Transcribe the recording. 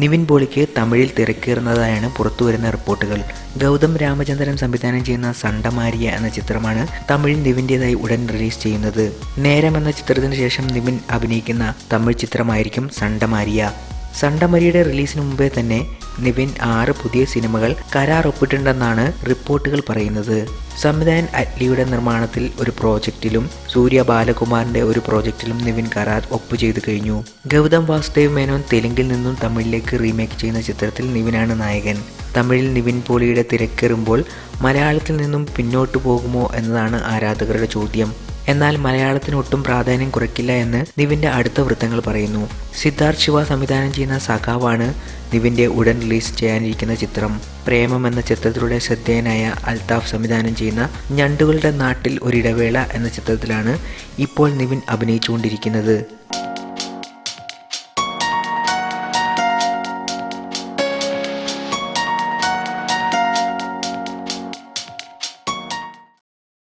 നിവിൻ പോളിക്ക് തമിഴിൽ തിരക്കേറുന്നതായാണ് പുറത്തുവരുന്ന റിപ്പോർട്ടുകൾ. ഗൗതം രാമചന്ദ്രൻ സംവിധാനം ചെയ്യുന്ന സണ്ടമാരിയ എന്ന ചിത്രമാണ് തമിഴിൽ നിവിന്റെതായി ഉടൻ റിലീസ് ചെയ്യുന്നത്. നേരം എന്ന ചിത്രത്തിന് ശേഷം നിവിൻ അഭിനയിക്കുന്ന തമിഴ് ചിത്രമായിരിക്കും സണ്ടമാരിയ. സണ്ടമരിയുടെ റിലീസിന് മുമ്പേ തന്നെ നിവിൻ ആറ് പുതിയ സിനിമകൾ കരാർ ഒപ്പിട്ടുണ്ടെന്നാണ് റിപ്പോർട്ടുകൾ പറയുന്നത്. സംവിധായകൻ അറ്റ്ലിയുടെ നിർമ്മാണത്തിൽ ഒരു പ്രോജക്റ്റിലും സൂര്യ ബാലകുമാറിന്റെ ഒരു പ്രോജക്റ്റിലും നിവിൻ കരാർ ഒപ്പു ചെയ്തു കഴിഞ്ഞു. ഗൗതം വാസുദേവ് മേനോൻ തെലുങ്കിൽ നിന്നും തമിഴിലേക്ക് റീമേക്ക് ചെയ്യുന്ന ചിത്രത്തിൽ നിവിനാണ് നായകൻ. തമിഴിൽ നിവിൻ പോളിയുടെ തിരക്കേറുമ്പോൾ മലയാളത്തിൽ നിന്നും പിന്നോട്ടു പോകുമോ എന്നതാണ് ആരാധകരുടെ ചോദ്യം. എന്നാൽ മലയാളത്തിന് ഒട്ടും പ്രാധാന്യം കുറയ്ക്കില്ല എന്ന് നിവിന്റെ അടുത്ത വൃത്തങ്ങൾ പറയുന്നു. സിദ്ധാർത്ഥ് ശിവ സംവിധാനം ചെയ്യുന്ന സഖാവാണ് നിവിന്റെ ഉടൻ റിലീസ് ചെയ്യാനിരിക്കുന്ന ചിത്രം. പ്രേമം എന്ന ചിത്രത്തിലൂടെ ശ്രദ്ധേയനായ അൽതാഫ് സംവിധാനം ചെയ്യുന്ന ഞണ്ടുകളുടെ നാട്ടിൽ ഒരിടവേള എന്ന ചിത്രത്തിലാണ് ഇപ്പോൾ നിവിൻ അഭിനയിച്ചുകൊണ്ടിരിക്കുന്നത്.